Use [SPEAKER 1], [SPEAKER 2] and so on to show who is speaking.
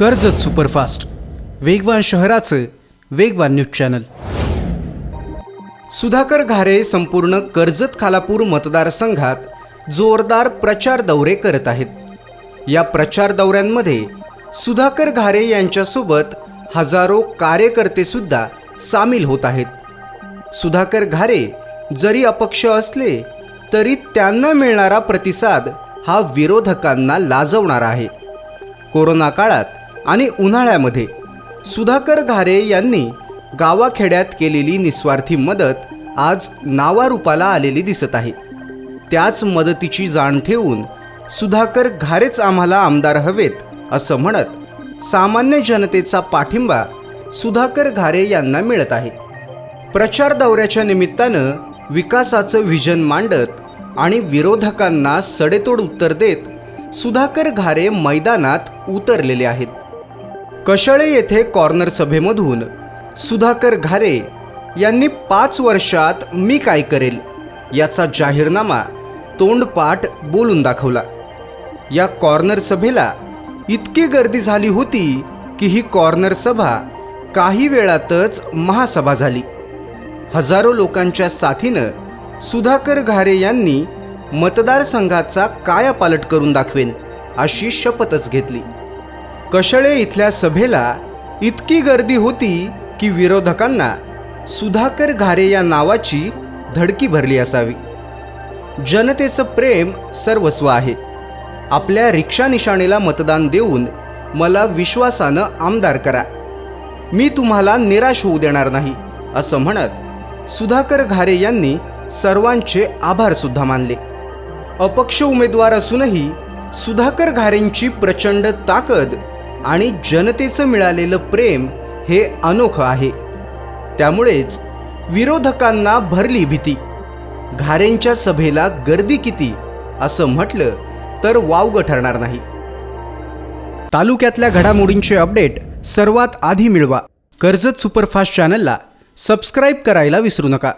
[SPEAKER 1] Karjat superfast. वेगवान शहराचं वेगवान न्यूज चॅनल. सुधाकर घारे संपूर्ण कर्जत खालापूर मतदारसंघात जोरदार प्रचार दौरे करत आहेत. या प्रचार दौऱ्यांमध्ये सुधाकर घारे यांच्यासोबत हजारो कार्यकर्तेसुद्धा सामील होत आहेत. सुधाकर घारे जरी अपक्ष असले तरी त्यांना मिळणारा प्रतिसाद हा विरोधकांना लाजवणारा आहे. कोरोना काळात आणि उन्हाळ्यामध्ये सुधाकर घारे यांनी गावाखेड्यात केलेली निस्वार्थी मदत आज नावारूपाला आलेली दिसत आहे. त्याच मदतीची जाण ठेवून सुधाकर घारेच आम्हाला आमदार हवेत असं म्हणत सामान्य जनतेचा पाठिंबा सुधाकर घारे यांना मिळत आहे. प्रचार दौऱ्याच्या निमित्तानं विकासाचं व्हिजन मांडत आणि विरोधकांना सडेतोड उत्तर देत सुधाकर घारे मैदानात उतरलेले आहेत. कशाळे येथे कॉर्नर सभेमधून सुधाकर घारे यांनी पाच वर्षात मी काय करेल याचा जाहीरनामा तोंडपाठ बोलून दाखवला. या कॉर्नर सभेला इतकी गर्दी झाली होती की ही कॉर्नर सभा काही वेळातच महासभा झाली. हजारो लोकांच्या साथीनं सुधाकर घारे यांनी मतदारसंघाचा कायापालट करून दाखवेन अशी शपथच घेतली. कशळे इथल्या सभेला इतकी गर्दी होती की विरोधकांना सुधाकर घारे या नावाची धडकी भरली असावी. जनतेचं प्रेम सर्वस्व आहे. आपल्या रिक्षा निशाणीला मतदान देऊन मला विश्वासानं आमदार करा. मी तुम्हाला निराश होऊ देणार नाही असं म्हणत सुधाकर घारे यांनी सर्वांचे आभारसुद्धा मानले. अपक्ष उमेदवार असूनही सुधाकर घारेंची प्रचंड ताकद आणि जनतेचं मिळालेलं प्रेम हे अनोखं आहे. त्यामुळेच विरोधकांना भरली भीती. घारेंच्या सभेला गर्दी किती असं म्हटलं तर वावगं ठरणार नाही. तालुक्यातल्या घडामोडींचे अपडेट सर्वात आधी मिळवा. कर्जत सुपरफास्ट चॅनलला सबस्क्राईब करायला विसरू नका.